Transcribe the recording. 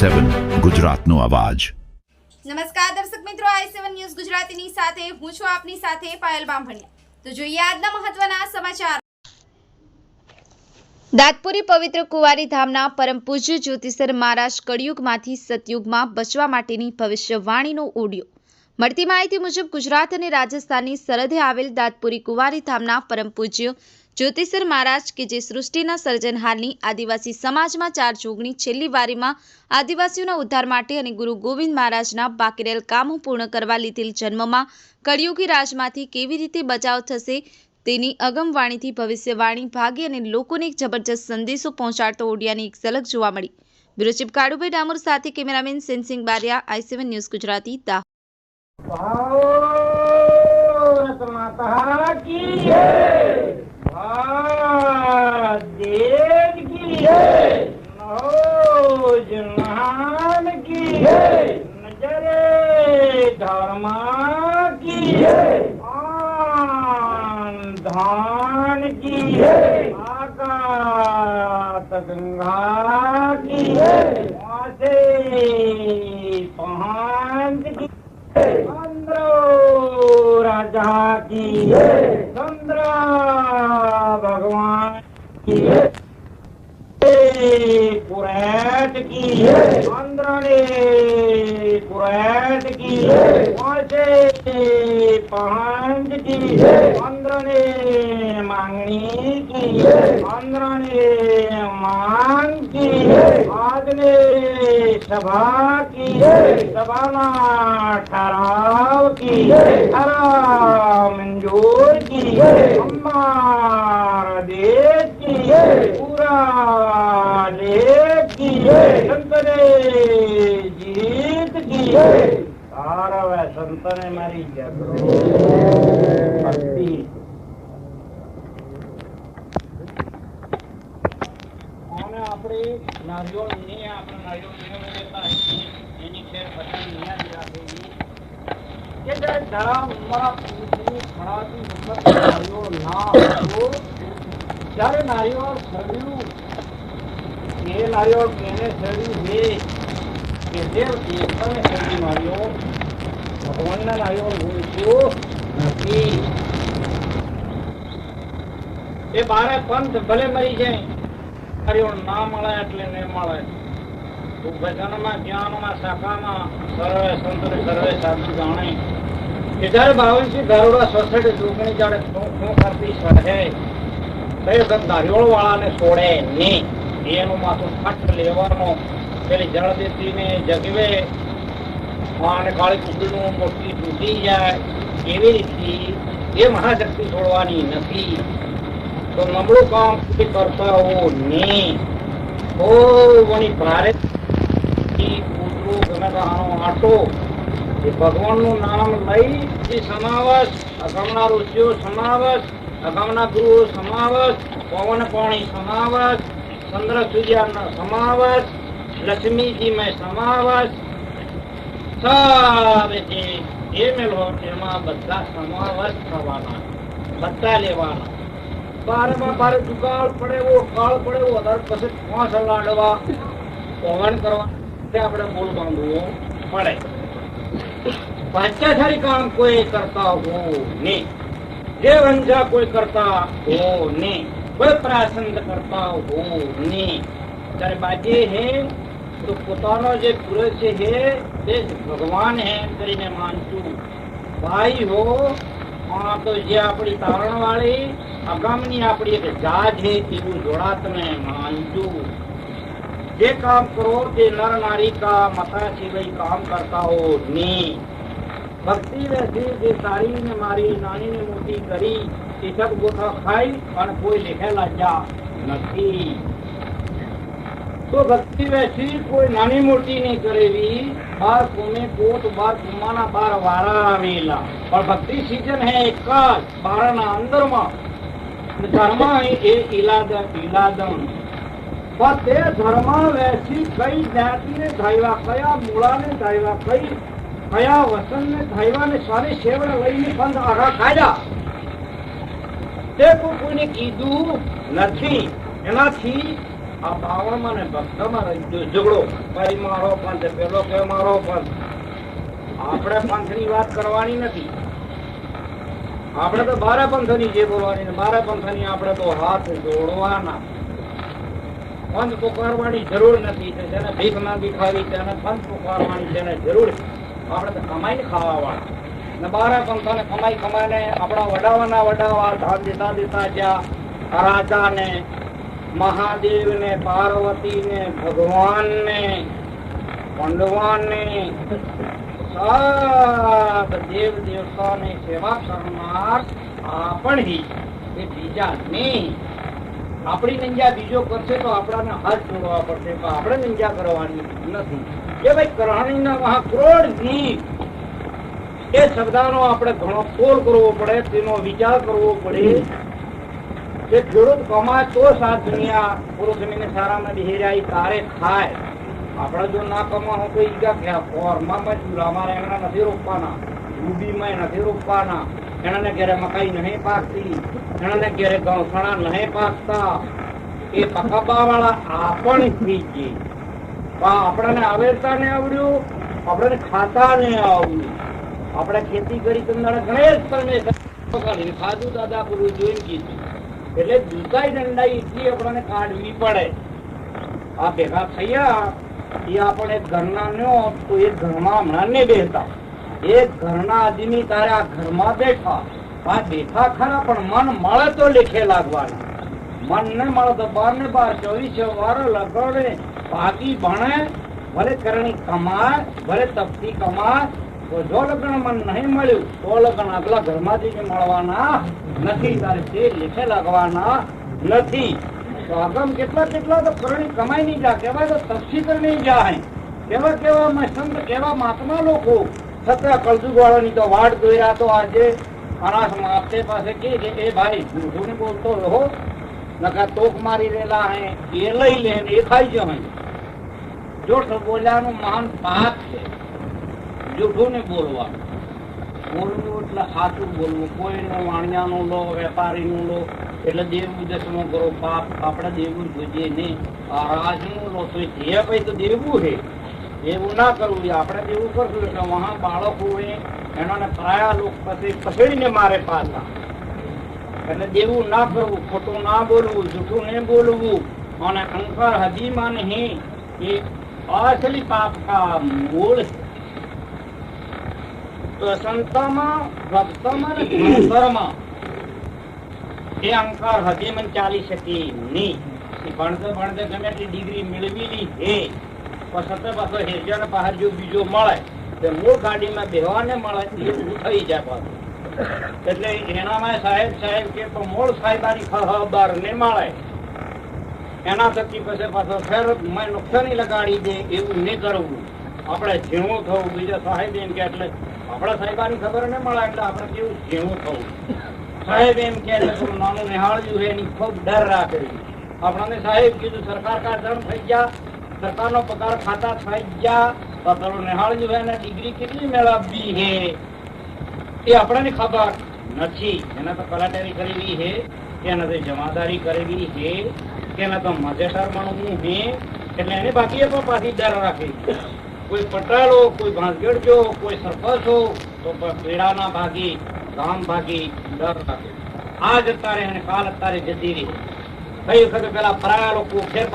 સેવન ગુજરાતનો અવાજ. નમસ્કાર દર્શક મિત્રો, આઈ સેવન ન્યૂઝ ગુજરાતીની સાથે હું છું આપની સાથે પાયલ બામભણિયા. તો જોઈએ આજના મહત્વના સમાચાર. દાતપુરી પવિત્ર કુવારી ધામના પરમ પૂજ્ય જ્યોતિષર મહારાજ કળિયુગમાંથી સતયુગમાં બચવા માટેની ભવિષ્યવાણીનો ઓડિયો. મળતી માહિતી મુજબ ગુજરાત અને રાજસ્થાનની સરહદે આવેલ દાતપુરી કુવારી ધામના પરમ પૂજ્ય જ્યોતિષર મહારાજ કે જે સૃષ્ટિના સર્જનહારની આદિવાસી સમાજમાં ચાર જોગણી છેલ્લી વારીમાં આદિવાસીઓના ઉદ્ધાર માટે અને ગુરુ ગોવિંદ મહારાજના બાકી રહેલ કામો પૂર્ણ કરવા લીધેલ જન્મમાં કળિયુગી રાજમાંથી કેવી રીતે બચાવ થશે તેની અગમવાણીથી ભવિષ્યવાણી ભાગી અને લોકોને એક જબરજસ્ત સંદેશો પહોંચાડતો ઓડિયાની એક ઝલક જોવા મળી. બ્યુરો ચીફ કાળુભાઈ ડામોર સાથે cameraman Sensing Bariya, I seven news Gujarati Bharat Mata કી धर्म की धान की आकाश गंगा की आसे पहांत की चंद्रो राजा की चंद्र भगवान की पुरैत की चंद्र ने पुरैत की। वासे पंच की। चंद्र ने मांगनी की। चंद्र ने मांग की। आज ने सभा की। सभाना ठहराव की। ठहराव मंजूर की। हमारा देश की। पूरा હવે મારી ભક્તિ આપણે નારિયેળ ને એ નારિયેળ કેને સડ્યું છે કે જે પણ સડી માર્યો ભગવાનના નારિયેળ ભૂલશું નથી. એ બારે પંથ ભલે મરી જાય નારિયેળ ના મળે એટલે ને મળે. ભજનમાં જ્ઞાનમાં, શાખામાં, સર્વે સંતને સર્વે સાચું જાણે. કે જ્યારે બાવનસી દારૂડા સોસાયટી ચૂંટણી જયારે શું કરતી સહે તો એ નારિયેળ વાળાને છોડે નહીં. એનું માથું ફટ લેવાનો. પેલી જળ દેતીને જગવે. અને કાળી કુકડીનું મોટી તૂટી જાય એવી રીતથી એ મહાશક્તિ છોડવાની નથી. તો નબળું કામ કરતા હો નહીં. વણી ભારે કૂતરું ગમે આનો આટો. ભગવાનનું નામ લઈ જે સમાવસ અગમના ઋષિઓ સમાવસ અગમના ગુરુઓ સમાવસ, પવન પાણી સમાવસ, ચંદ્ર સૂર્યનો સમાવસ, લક્ષ્મીજી મેં સમાવસ સારે એ બધા લેવાના. બારમાં બાર દુકાળ પડે એવો, કાળ પડે એવો વધારે પછી પાંચ લાડવા કરવા આપણે બોલ પડે. પાંચાધારી કામ કોઈ કરતા હો નહીં. જે વંજા કોઈ કરતા હો નહીં. કોઈ પ્રાસંગ કરતા હો નહીં. ત્યારે બાજે હે તો પોતાનો જે પુરુષ છે તે ભગવાન હે એમ કરીને માનશું ભાઈ હો તો જે આપણી તારણ વાળી અગામની આપણી એક જાજ હે તેવું જોડા તમે માનજો જે કામ કરો તે નર નારી કા મતા સિવાય કામ કરતા હો નહીં. ભક્તિ વેસી જે સારી ને મારી નાની ને મોટી કરી એ સબ ગોથા ખાઈ અને કોઈ લેખેલા જા નથી. તો ભક્તિ વેસી કોઈ નાની મોટી નહીં કરેલી. બાર કોમે કોટ બાર કુમાના બાર વારા આવેલા. પણ ભક્તિ સિઝન હે એક જ, બારના અંદરમાં. ધર્મ એ ઇલાદ ઇલાદમ પણ તે ધર્મ વેસી કઈ જાતિને ધાયવા, કયા મૂળાને ધાયવા, કઈ, કયા વસનને ધાયવા ને સારી શેવડ લઈને પંથ આઘા ખાયા તે કોઈ કોઈને કીધું નથી. એનાથી આ બાવણમાં ને ભક્તમાં ઝઘડો. ભાઈ મારો પંથ, પેલો કે મારો પંથ. આપણે પંથની વાત કરવાની નથી. આપણે તો બારે પંથની જે બોલવાની ને બારે પંથની આપણે તો હાથ જોડવાના. પંથ પોકારવાની જરૂર નથી જેને ભીખ ના દીખાવી તેને પંથ પોકારવાની જેને જરૂર. આપણે તો કમાઈને ખાવા વાળા ને બારે પંથોને કમાઈ કમાઈને આપણા વડાવાના વડાવા ધાન દેતા દેતા જ્યાં રાજાને મહાદેવને, પાર્વતીને, ભગવાનને પાંડવાને સબ દેવ દેવતાની સેવા કરનાર આપણી એ બીજા નહીં આપણી નિંજા બીજો કરશે તો આપણાને હાથ જોડવા પડશે, પણ આપણે નિંજા કરવાની નથી. એ ભાઈ કરાણીના મહાક્રોડ જીવ એ શબ્દાનો આપણે ઘણો તોલ કરવો પડે, તેનો વિચાર કરવો પડે. કે ખેડૂત કમાય સાત દુનિયા પુરુષને સારામાં બિહેરાઈ તારે ખાય. આપણે જો ના કમાવો તો ક્યાં ફોરમાં મજૂર અમારે એમના નથી રોપવાના. રૂબીમાં નથી રોપવાના. એનાને ઘેરે મકાઈ નહીં પાકતી. એનાને ઘેરે ગૌસણા નહીં પાકતા. એ પકાબા વાળા આપણ થઈ ગઈ. પણ આપણને આવેરતા ને આવડ્યું, આપણને ખાતા ને આવડ્યું. આપણે ખેતી કરી તમને ગણેશ પરમેશ્વર. ખાધું દાદા પૂરું જોઈને કીધું. એટલે દુકાઈ દંડાઈ એટલી આપણને કાઢવી પડે. આ ભેગા થયા, એ આપણે ઘરના નો તો એ ઘરમાં હમણાં નહીં બેસતા એ ઘરના આદમી તારે આ ઘરમાં બેઠા. આ બેઠા ખરા, પણ મન મળે તો લેખે લાગવાનું. મન ને મળે તો બાર ને બાર, ચોવીસ વાર લગાડે. ભાગી ભણે, ભલે કરણી કમાય, ભલે તપતી કમાય જો લગ્ન મન નહીં મળ્યું, તો લગ્ન આગલા ઘરમાંથી જ મળવાના નથી. તારે તે લેખે લાગવાના નથી. તો આગમ કેટલા કેટલા તો કરણી કમાઈ નહીં જા કેવા તો તપસી કરી નહીં જાય. કેવા કેવા સંત, કેવા મહાત્મા લોકો. છતાં કળજુગ વાળાની તો વાટ દોર્યા તો આજે અનાસ માપતે પાસે કે એ ભાઈ જૂઠું બોલતો રહો. નકા તોક મારી રહેલા હે, એ લઈ લે એ ખાઈ જાય જો બોલ્યાનું મહાન પાપ છે. જૂઠું ને બોલવાનું. બોલવું એટલે સાચું બોલવું. કોઈનું વાણિયાનું લો, વેપારીનું લો, એટલે દેવ દસમો કરો પાપ. આપણે દેવું જોઈએ નહીં. રાજનું લો. તો જે ભાઈ તો દેવું છે. એવું ના કરવું જોઈએ. આપણે દેવું કરશું એટલે વહા બાળકો હોય એનાને પ્રાયા લોક પછી પછેડીને મારે પાછા. એટલે દેવું ના કરવું. ખોટું ના બોલવું. જૂઠું નહીં બોલવું. અને અંકાર હદીમાં નહીં. એ અસલી પાપ કા મૂળ એટલી એનામાં સાહેબ સાહેબ કે મૂળ સાહેબાની મળે. એના થકી પછી પાછો ફેર મેં નુકસાની લગાડી દે, એવું નહીં કરવું. આપણે ઝીણું થવું, બીજા સાહેબ એમ કે એટલે આપણા સાહેબાની ખબર ન મળે એટલે આપણે કેવું જેવું થવું. સાહેબ એમ કે નાનું નિહાળ્યું એની ખૂબ ડર રાખેલી આપણને સાહેબ કીધું, સરકાર કા ધર્મ થઈ ગયા? સરકારનો પગાર ખાતા થઈ ગયા? પેલું નિહાળ્યું છે એને ડિગ્રી કેટલી મેળવવી હે એ આપણને ખબર નથી. એને તો કલાટારી કરેલી છે કે એને તો જમાદારી કરેલી છે કે એને તો મજેસર માણવું છે એટલે એને બાકી પણ પાછી ડર રાખે. કોઈ પટાળો, કોઈ ભાંગેડજો કોઈ સરપંચ હો તો પેડાના ભાગી, ગામ ભાગી ડર ભાગી આજ અત્યારે અને કાલ અત્યારે જતી રહી. કઈ વખત પેલા પરાયા લોકો ફેર